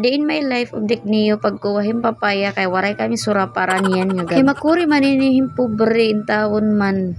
day in my life ugdik niyo pagkuwahim papaya kay waray kami sura para niyan nga gabi. Kay makuri maninihim pobre in taon man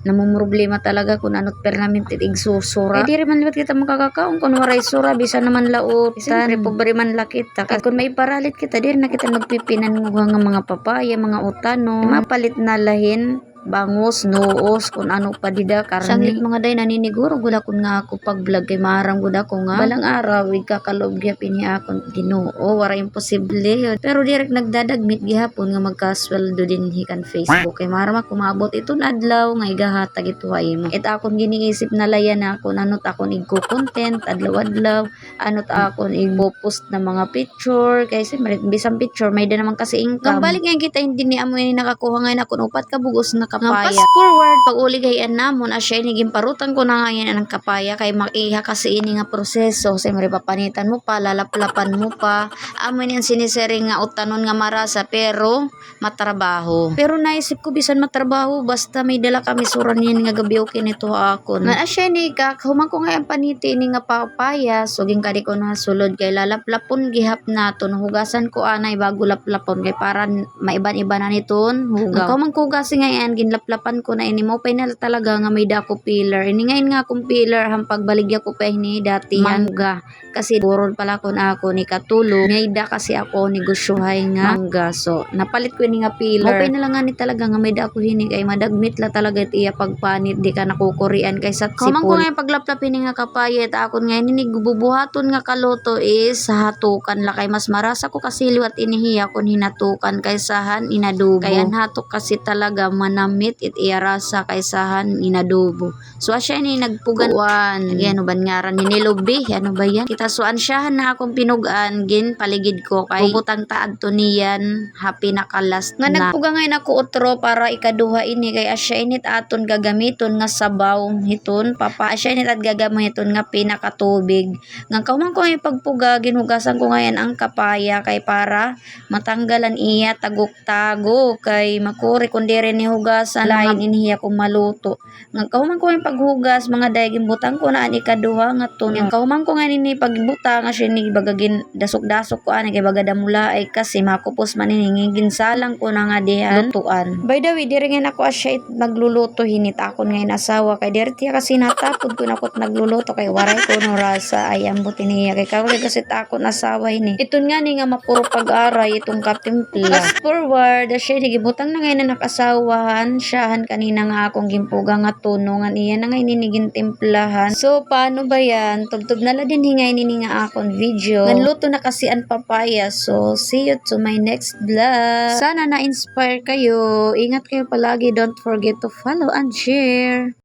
namong problema talaga kung ano't permanent tig susura. Eh, di rin man libat kita makakakaon kung waray sura, bisa naman laot. Siyempre, pobre man la kita. At kung may paralit kita, di rin na kita magpipinan nga mga papaya, mga utano. Mapalit na lahin bangos, noos, kung ano pa dida, karne. Sanglit mga day, naniniguro gud ako nga ako pag vlog kay marang gud ako nga. Balang araw, wig kakalob gyapin niya akong ginoo. Wara imposible yun. Pero direk nagdadagmit gihapon nga magkasweldo din hikan Facebook. Kay marang kumabot ito adlaw nga igahatag ito ay mo. It akong giniisip na layan ako, anot akong igko content, adlaw-adlaw, anot akong igpo-post na mga picture, kay siyempre, bisang picture, may din naman kasi income. Nang balik ngayon kita, hindi ni amo ni nakakuha ngayon ako upat ka bugos na kapaya. fast forward, pag uli gayan namon, asya iniging parutan ko na ngayon ang kapaya, kay makiha kasi ini nga proseso, siyempre papanitan mo pa, lalaplapan mo pa, amo yan sinisering nga utanon nga marasa, pero matrabaho. Pero naisip ko, bisan matrabaho, basta may dala kami suran yan nga gabi okay nito ako. Nga asya ni ka, human ko nga ang paniti ni nga papaya, suging kadi ko na sulod kay lalaplapon gihap naton, hugasan ko anay bago laplapon kay para maiban-iba na niton, hugaw. Ang man kugasi ngayon, ginlaplapan ko na ini mo pa na talaga nga may dako pillar. Ini ngayon nga akong pillar, hampag baligya ko pa ini dati. Mangga. Kasi buron pala ko na ako ni Katulo. May da kasi ako negosyohay nga mangga. So, napalit ko ini nga pillar. Mopay na lang nga ni talaga nga may da ako hini kay madagmit la talaga it iya pagpanit di ka nakukurian kay sa sipol. Kamang ko nga paglaplapin nga kapayet akon nga ini gububuhaton nga kaloto is hatukan la kay mas marasa ko kasi liwat inihiya kon hinatukan kaysahan inadubo. Kaya hatok kasi talaga manamit it iya rasa kaysahan inadubo. So asya ni nagpugan kuan. Ano ba ngaran ni nilubi? Ano ba yan? Kita suan siya na akong pinugan gin paligid ko kay bubutang taad to niyan happy na kalas nga na. nagpuga ngayon ako utro para ikaduha ini kay asya init aton gagamiton nga sabaw hiton papa asya init at gagamiton nga pinakatubig nga kauman ko ngayon pagpuga ginugasan ko ngayon ang kapaya kay para matanggalan iya tagok-tago kay makuri kundi rin ni hugasan lain inihiya ko maluto. Nga kauman ko ngayon paghugas mga dayagin butang ko na ani kaduha nga to. Nga kauman ko ngayon ini pagbutang nga siya ni bagagin dasok-dasok ko ani kay bagada mula ay kasi makupos man ini ginsalang ko na nga dihan lutuan. By the way diri nga ako asya it magluluto hinit akon ngayon asawa. Kay diri tiya kasi natapod ko na ko't nagluluto kay waray ko no rasa. Ay ambot niya kay kawali kasi takon asawa ini. Iton nga ni nga mapuro pag-aray itong katimpla fast forward asya gibutang na ngayon na nakasawahan siyahan kanina nga akong gimpuga nga tunungan iya na nga ininigin timplahan. So paano ba yan? Tubtub na la din hingay nini nga akong video. Nanluto na kasi ang papaya. So see you to my next vlog. Sana na-inspire kayo. Ingat kayo palagi. Don't forget to follow and share